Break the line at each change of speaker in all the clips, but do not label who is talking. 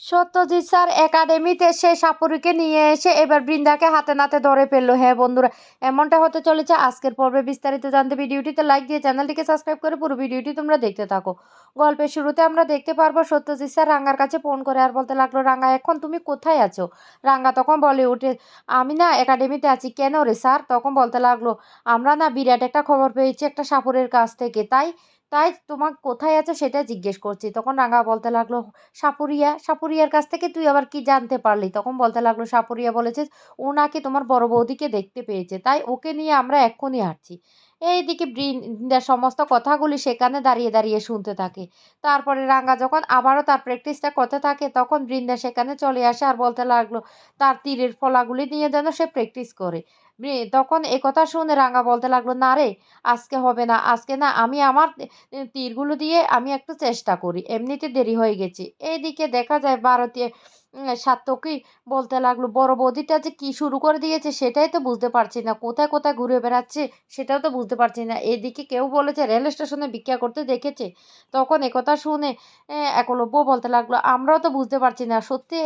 Satyajit sir একাডেমিতে সে সাপুরিকে নিয়ে এসে এবার বৃন্দাকে হাতে নাতে ধরে ফেলল। হ্যাঁ বন্ধুরা, এমনটা হতে চলেছে। আজকের পর্বে বিস্তারিত জানতে ভিডিওটিতে লাইক দিয়ে চ্যানেলটিকে সাবস্ক্রাইব করে পুরো ভিডিওটি তোমরা দেখতে থাকো। গল্পের শুরুতে আমরা দেখতে পারব সত্যজিৎ স্যার রাঙ্গার কাছে ফোন করে আর বলতে লাগল, রাঙ্গা, এখন তুমি কোথায় আছো? রাঙ্গা তখন বলে উঠে আমি না একাডেমিতে আছি। কেন রে স্যার? তখন বলতে লাগল, আমরা না বিরাট একটা খবর পেয়েছি একটা সাপুরের কাছ থেকে। তাই? তাই তোমার কোথায় আছে সেটা জিজ্ঞেস করছি। তখন রাঙা বলতে লাগল, সাপুরিয়া, সাপুরিয়ার কাছ থেকে তুই আবার কি জানতে পারলি? তখন বলতে লাগল, সাপুরিয়া বলেছে ও নাকি তোমার বড় বৌদিকে দেখতে পেয়েছে, তাই ওকে নিয়ে আমরা এক্ষুনি হাঁটছি। এইদিকে বৃন্দার সমস্ত কথাগুলি সেখানে দাঁড়িয়ে দাঁড়িয়ে শুনতে থাকে। তারপরে রাঙ্গা যখন আবারও তার প্র্যাকটিসটা করতে থাকে, তখন বৃন্দা সেখানে চলে আসে আর বলতে লাগল, তার তীরের ফলাগুলি নিয়ে যেন সে প্র্যাকটিস করে। তখন একথা কথা শুনে রাঙা বলতে লাগল, না রে, আজকে হবে না, আজকে না, আমি আমার তীরগুলো দিয়ে আমি একটু চেষ্টা করি, এমনিতে দেরি হয়ে গেছি। এইদিকে দেখা যায় ভারতীয় সাত্তকী বলতে লাগল, বড় বৌদিটা যে কি শুরু করে দিয়েছে সেটাই তো বুঝতে পারছি না। কোথায় কোথায় ঘুরে বেড়াচ্ছে সেটাও তো বুঝতে পারছি না। এদিকে কেউ বলেছে রেল স্টেশনে ভিক্ষা করতে দেখেছে। তখন একথা শুনে একলব্য বলতে লাগল, আমরাও তো বুঝতে পারছি না। সত্যি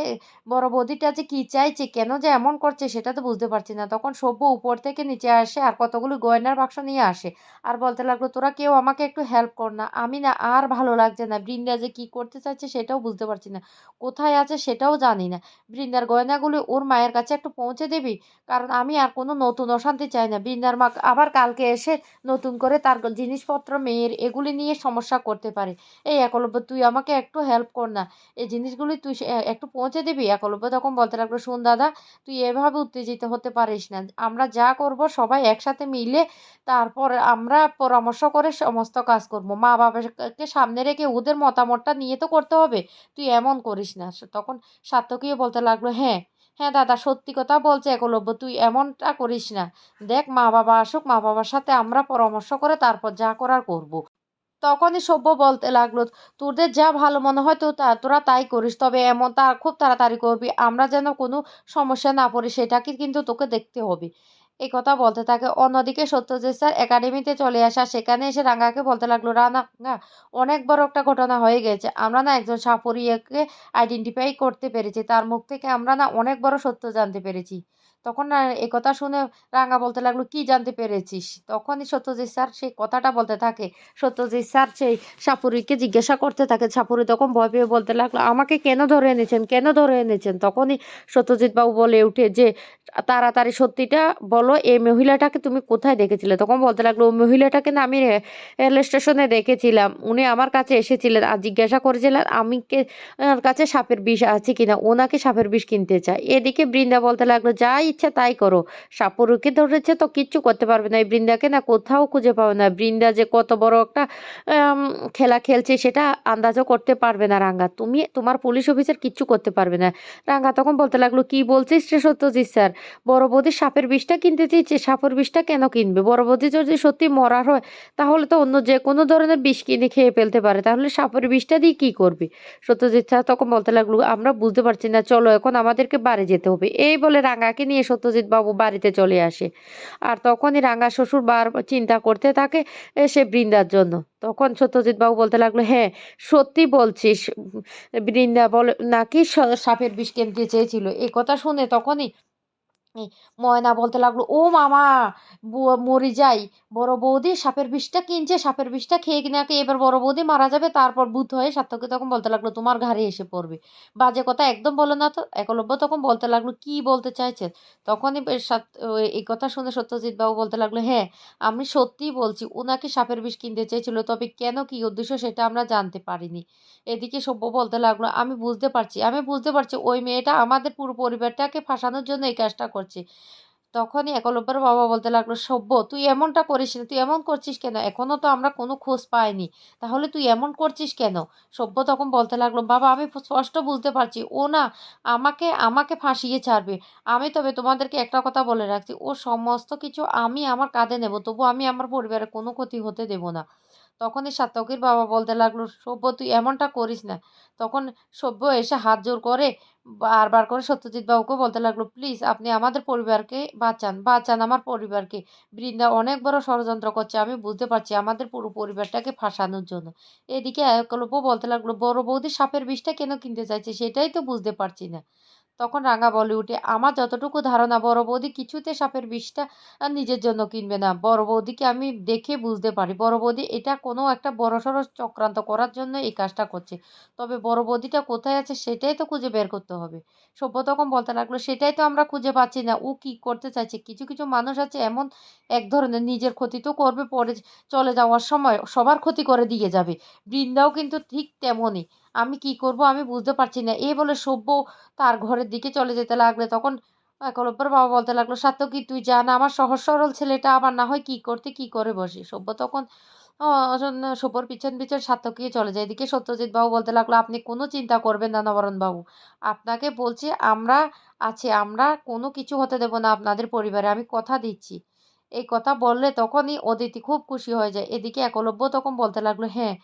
বড় বৌদিটা যে কি চাইছে, কেন যে এমন করছে সেটা তো বুঝতে পারছি না। তখন সভ্য উপর থেকে নিচে আসে আর কতগুলো গয়নার বাক্স নিয়ে আসে আর বলতে লাগল, তোরা কেউ আমাকে একটু হেল্প কর না। আমি না আর ভালো লাগছে না। বৃন্দা যে কি করতে চাইছে সেটাও বুঝতে পারছি না। কোথায় আছে সেটাও জানি না। বৃন্দার গয়নাগুলি ওর মায়ের কাছে একটু পৌঁছে দিবি? কারণ আমি আর কোনো নতুন অশান্তি চাই না। বৃন্দার মা আবার কালকে এসে নতুন করে তার জিনিসপত্র, মেয়ের এগুলি নিয়ে সমস্যা করতে পারে। এই একলব্য, তুই আমাকে একটু হেল্প কর না। এই জিনিসগুলি তুই একটু পৌঁছে দিবি? একলব্য তখন বলতে লাগল, শোন দাদা, তুই এভাবে উত্তেজিত হতে পারিস না। আমরা যা করব সবাই একসাথে মিলে তারপর আমরা পরামর্শ করে সমস্ত কাজ করব। মা বাবাকে সামনে রেখে ওদের মতামতটা নিয়ে তো করতে হবে। তুই এমন করিস না। তখন সাত্তকীও বলতে লাগল হ্যাঁ হ্যাঁ দাদা, সত্যি কথা বলছে একলব্য, তুই এমনটা করিস না। দেখ মা বাবা আসুক মা বাবার সাথে আমরা পরামর্শ করে তারপর যা করার করব। তখনই সভ্য বলতে লাগল, তোদের যা ভালো মনে হয় তো তা, তোরা তাই করিস, তবে এমন তা, খুব তাড়াতাড়ি করবি। আমরা যেন কোনো সমস্যা না পড়ি, সেটাকে কিন্তু তোকে দেখতে হবে। এই কথা বলতে থাকে। অন্যদিকে সত্যজিৎ স্যার একাডেমিতে চলে আসা, সেখানে এসে রাঙ্গাকে বলতে লাগল রানা অনেক বড় একটা ঘটনা হয়ে গেছে। আমরা না একজন সাপরিয়াকে আইডেন্টিফাই করতে পেরেছি। তার মুখ থেকে আমরা না অনেক বড় সত্য জানতে পেরেছি। তখন এ কথা শুনে রাঙা বলতে লাগল, কি জানতে পেরেছিস? তখনই সত্যজিৎ স্যার সেই কথাটা বলতে থাকে। সত্যজিৎ স্যার সেই সাপুরিকে জিজ্ঞাসা করতে থাকে। সাপুরি তখন ভয় পেয়ে বলতে লাগল, আমাকে কেন ধরে এনেছেন? কেন ধরে এনেছেন? তখনই সত্যজিৎ বাবু বলে উঠে যে, তাড়াতাড়ি সত্যিটা বলো এই মহিলাটাকে তুমি কোথায় দেখেছিলে? তখন বলতে লাগল ওই মহিলাটাকে না আমি রেল স্টেশনে দেখেছিলাম। উনি আমার কাছে এসেছিলেন আর জিজ্ঞাসা করেছিলেন, আমি কে কাছে সাপের বিষ আছে কিনা? ও নাকি সাপের বিষ কিনতে চায়? এদিকে বৃন্দা বলতে লাগল যা ইচ্ছা তাই করো। সাপুরুকে ধরেছে তো কিচ্ছু করতে পারবে না। এই বৃন্দাকে না কোথাও খুঁজে পাবে না। বৃন্দা যে কত বড় একটা খেলা খেলছে সেটা আন্দাজও করতে পারবে না রাঙ্গা। তুমি, তোমার পুলিশ অফিসার কিচ্ছু করতে পারবে না। রাঙ্গা তখন বলতে লাগল, কি বলছিস রে সত্যজিৎ স্যার? বড় বৌদি সাপের বিষটা কিনতে চেয়েছে। সাপের বিষটা কেন কিনবে? বড় বৌদি যদি সত্যি মরার হয়, তাহলে তো অন্য যে কোনো ধরনের বিষ কিনে খেয়ে ফেলতে পারে। তাহলে সাপের বিষটা দিয়ে কী করবে? সত্যজিৎ স্যার তখন বলতে লাগল, আমরা বুঝতে পারছি না। চলো এখন আমাদেরকে বাড়ি যেতে হবে। এই বলে রাঙ্গাকে নিয়ে সত্যজিৎ বাবু বাড়িতে চলে আসে। আর তখনই রাঙা শ্বশুর বার চিন্তা করতে থাকে সে বৃন্দার জন্য। তখন সত্যজিৎ বাবু বলতে লাগল হ্যাঁ সত্যি বলছিস। বৃন্দা বল, নাকি সাপের বিষ কেন্দ্রে চেয়েছিল? এই কথা শুনে তখনই ময়না বলতে লাগল, ও মামা মরি যাই। বড় বৌদি সাপের বিষটা কিনছে, সাপের বিষটা খেয়ে নাকি এবার বড় বৌদি মারা যাবে, তারপর ভূত হয়ে সার্থকী তখন বলতে লাগল, তোমার ঘাড়ে এসে পড়বে। বাজে কথা, একদম বলো না তো, একলব্য তখন বলতে লাগল, কি বলতে চাইছেন? তখনই এই কথা শুনে সত্যজিৎ বাবু বলতে লাগল হ্যাঁ আমি সত্যিই বলছি ওনাকে সাপের বিষ কিনতে চেয়েছিল, তবে কেন কি উদ্দেশ্য সেটা আমরা জানতে পারিনি। এদিকে সভ্য বলতে লাগল, আমি বুঝতে পারছি, আমি বুঝতে পারছি, ওই মেয়েটা আমাদের পুরো পরিবারটাকে ফাঁসানোর জন্য এই কাজটা করছে। তখনই একলব্যের বাবা বলতে লাগল সভ্য তুই এমনটা করিস না, তুই এমন করছিস কেন? এখনও তো আমরা কোনো খোঁজ পাইনি। তাহলে তুই এমন করছিস কেন? সভ্য তখন বলতে লাগল, বাবা, আমি স্পষ্ট বুঝতে পারছি। ও না আমাকে আমাকে ফাঁসিয়ে ছাড়বে। আমি তবে তোমাদেরকে একটা কথা বলে রাখছি। ও সমস্ত কিছু আমি আমার কাঁধে নেব, তবু আমি আমার পরিবারের কোনো ক্ষতি হতে দেব না। তখনই সাত্তকীর বাবা বলতে লাগল, সভ্য, তুই এমনটা করিস না। তখন সভ্য এসে হাত জোর করে বারবার করে সত্যজিৎ বাবুকে বলতে লাগল, প্লিজ, আপনি আমাদের পরিবারকে বাঁচান বাঁচান আমার পরিবারকে। বৃন্দা অনেক বড় ষড়যন্ত্র করছে, আমি বুঝতে পারছি আমাদের পুরো পরিবারটাকে ফাঁসানোর জন্য। এদিকে একলব্য বলতে লাগল, বড় বৌদি সাপের বিষটা কেন কিনতে চাইছে সেটাই তো বুঝতে পারছি না। তখন রাঙা বলে উঠে, আমার যতটুকু ধারণা, বড় বৌদি কিছুতে সাপের বিষটা নিজের জন্য কিনবে না। বড় বৌদিকে আমি দেখে বুঝতে পারি। বড় বৌদি এটা কোনো একটা বড়সড় চক্রান্ত করার জন্য এই কাজটা করছে। তবে বড় বৌদিটা কোথায় আছে সেটাই তো খুঁজে বের করতে হবে। সভ্য তখন বলতে লাগল, সেটাই তো আমরা খুঁজে পাচ্ছি না। ও কি করতে চাইছে? কিছু কিছু মানুষ আছে এমন এক ধরনের নিজের ক্ষতি তো করবে, পরে চলে যাওয়ার সময় সবার ক্ষতি করে দিয়ে যাবে। বৃন্দাও কিন্তু ঠিক তেমনই। আমি কি করব? আমি বুঝতে পারছি না। এ বলে সভ্য তার ঘরের দিকে চলে যেতে লাগলে। তখন একলব্যর বাবা বলতে লাগল সাত্যকী তুই যা না আমার সহজ সরল ছেলেটা আবার না হয় কি করতে, কি করে বসে? সভ্য তখন সভ্যর পিছন পিছন সাত্যকী চলে যায়। এদিকে সত্যজিৎ বাবু বলতে লাগল, আপনি কোনো চিন্তা করবেন না, নবরণ বাবু। আপনাকে বলছি, আমরা আছি, আমরা কোনো কিছু হতে দেব না আপনাদের পরিবারে। আমি কথা দিচ্ছি। এই কথা বললে তখনই অদিতি খুব খুশি হয়ে যায়। এদিকে একলব্য তখন বলতে লাগল হ্যাঁ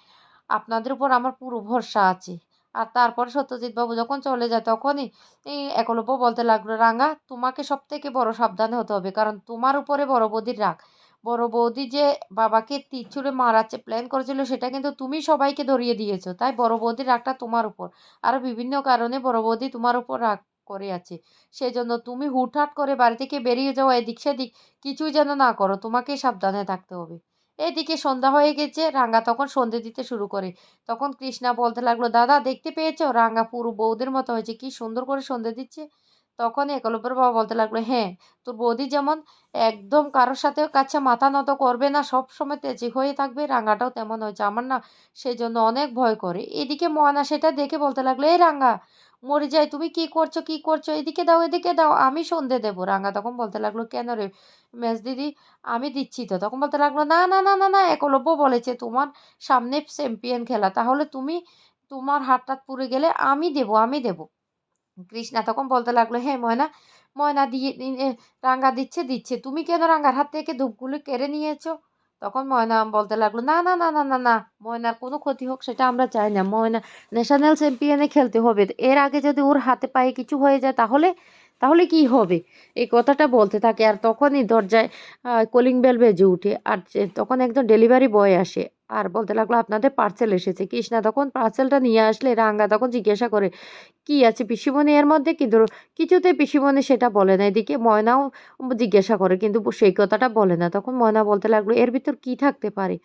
আপনাদের উপর আমার পুরো ভরসা আছে। আর তারপরে সত্যজিৎ বাবু যখন চলে যায় তখনই এই একলব্য বলতে লাগল, রাঙা, তোমাকে সব থেকে বড় সাবধানে হতে হবে, কারণ তোমার উপরে বড় বৌদির রাগ। বড় বৌদি যে বাবাকে তীর মারাচ্ছে প্ল্যান করেছিল, সেটা কিন্তু তুমি সবাইকে ধরিয়ে দিয়েছ। তাই বড় বৌদির রাগটা তোমার উপর। আরও বিভিন্ন কারণে বড় বৌদি তোমার উপর রাগ করে আছে। সেজন্য তুমি হুটহাট করে বাড়ি থেকে বেরিয়ে যাওয়া এদিক সেদিক, কিছুই যেন না করো, তোমাকেই সাবধানে থাকতে হবে। এদিকে সন্ধ্যা হয়ে গেছে, রাঙ্গা তখন সন্ধে দিতে শুরু করে। তখন কৃষ্ণা বলতে লাগল, দাদা, দেখতে পেয়েছ? রাঙ্গা পুরো বৌদের মতো হয়েছে, কি সুন্দর করে সন্ধে দিচ্ছে। তখন একলব্যর বাবা বলতে লাগল হ্যাঁ তোর বৌদি যেমন একদম কারোর সাথে কাছে মাথা নত করবে না, সব সময় তেজি হয়ে থাকবে রাঙ্গাটাও তেমন হয়েছে। আমার না সেই জন্য অনেক ভয় করে। এদিকে ময়না সেটা দেখে বলতে লাগল, এই রাঙ্গা মরে যাই, তুমি কি করছ কি করছ? এদিকে দাও এদিকে দাও, আমি সন্ধে দেবো। রাঙ্গা তখন বলতে লাগল, কেন রে মেজ দিদি, আমি দিচ্ছি তো। তখন বলতে লাগল, না না না না না একলব্য বলেছে, তোমার সামনে চ্যাম্পিয়ন খেলা, তাহলে তুমি তোমার হাত টাত পুড়ে গেলে আমি দেব আমি দেব। কৃষ্ণা তখন বলতে লাগল হ্যাঁ ময়না ময়না দিয়ে রাঙ্গা দিচ্ছে দিচ্ছে। তুমি কেন রাঙ্গার হাত থেকে ধূপগুলো কেড়ে নিয়েছো? তখন ময়না বলতে লাগল, না না না না না না, ময়নার কোনো ক্ষতি হোক, সেটা আমরা চাই না। ময়না ন্যাশনাল চ্যাম্পিয়নে খেলতে হবে। এর আগে যদি ওর হাতে পায়ে কিছু হয়ে যায়, তাহলে তাহলে কি হবে? এই কথাটা বলতে থাকে আর তখনই দরজায় কলিং বেল বেজে উঠে আর তখন একজন ডেলিভারি বয় আসে আর বলতে লাগল, আপনাদের পার্সেল এসেছে। কৃষ্ণা তখন পার্সেলটা নিয়ে আসলে রাঙ্গা তখন জিজ্ঞাসা করে, কি আছে পিসিমণি এর মধ্যে? কিন্তু কিছুতে পিসিমণি সেটা বলে না। এদিকে ময়নাও জিজ্ঞাসা করে, কিন্তু সেই কথাটা বলে না। তখন ময়না বলতে লাগল, এর ভিতর কি থাকতে পারে?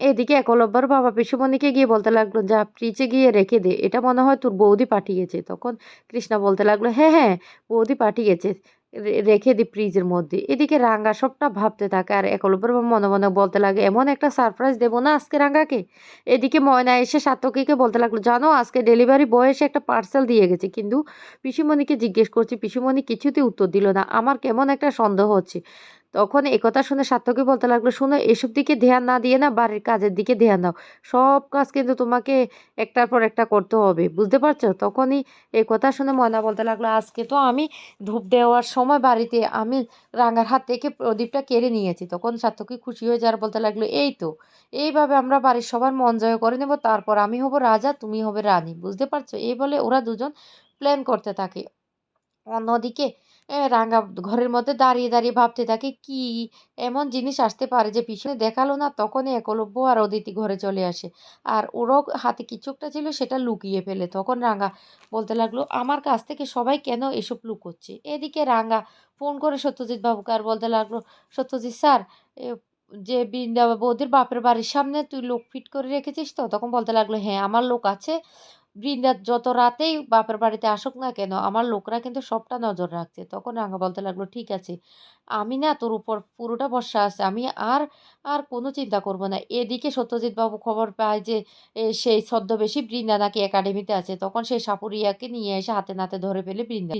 এদিকে একলব্যর বাবা পিসুমণিকে গিয়ে বলতে লাগল, যা ফ্রিজে গিয়ে রেখে দে। এটা মনে হয় তোর বৌদি পাঠিয়েছে। তখন কৃষ্ণা বলতে লাগল হ্যাঁ হ্যাঁ বৌদি পাঠিয়েছে। রেখে দিই ফ্রিজের মধ্যে। এদিকে রাঙ্গা সবটা ভাবতে থাকে আর একলব্যর মনে মনে বলতে লাগে, এমন একটা সারপ্রাইজ দেবো না আজকে রাঙ্গাকে এদিকে ময়না এসে সাতকীকে বলতে লাগল, জানো, আজকে ডেলিভারি বয় এসে একটা পার্সেল দিয়ে গেছে। কিন্তু পিসিমণিকে জিজ্ঞেস করছি, পিসিমণি কিছুতে উত্তর দিল না। আমার কেমন একটা সন্দেহ হচ্ছে। তখন একথা শুনে সার্থকই বলতে লাগল, শুনো, এসব দিকে ধ্যান না দিয়ে না বাড়ির কাজের দিকে ধ্যান দাও। সব কাজ কিন্তু তোমাকে একটার পর একটা করতে হবে, বুঝতে পারছ? তখনই এই কথা শুনে ময়না বলতে লাগল, আজকে তো আমি ধূপ দেওয়ার সময় বাড়িতে আমি রাঙার হাত থেকে প্রদীপটা কেড়ে নিয়েছি। তখন সার্থকই খুশি হয়ে যাওয়ার বলতে লাগল, এই তো, এইভাবে আমরা বাড়ির সবার মন জয় করে নেব, তারপর আমি হব রাজা, তুমি হবে রানী, বুঝতে পারছ? এই বলে ওরা দুজন প্ল্যান করতে থাকে। অন্যদিকে রাঙা ঘরের মধ্যে দাঁড়িয়ে দাঁড়িয়ে ভাবতে থাকে, কি এমন জিনিস আসতে পারে যে পিছনে দেখাল না, তখনই একলব্য আর অদিতি ঘরে চলে আসে। আর ওরও হাতে কিছু একটা ছিল, সেটা লুকিয়ে ফেলে। তখন রাঙা বলতে লাগল, আমার কাছ থেকে সবাই কেন এসব লুকোচ্ছে? এদিকে রাঙা ফোন করে সত্যজিৎ বাবুকে আর বলতে লাগল, সত্যজিৎ স্যার যে বৃন্দা বৌদির বাপের বাড়ির সামনে তুই লোক ফিট করে রেখেছিস তো? তখন বলতে লাগল হ্যাঁ আমার লোক আছে বৃন্দা যত রাতেই বাপের বাড়িতে আসুক না কেন, আমার লোকরা কিন্তু সবটা নজর রাখছে। তখন রাঙা বলতে লাগল, ঠিক আছে, আমি না তোর উপর পুরোটা বর্ষা আছে, আমি আর আর কোনো চিন্তা করব না। এদিকে সত্যজিৎ বাবু খবর পায় যে সেই ছদ্মবেশী বৃন্দা নাকি একাডেমিতে আছে। তখন সেই সাপুরিয়াকে নিয়ে এসে হাতে নাতে ধরে ফেলে বৃন্দা।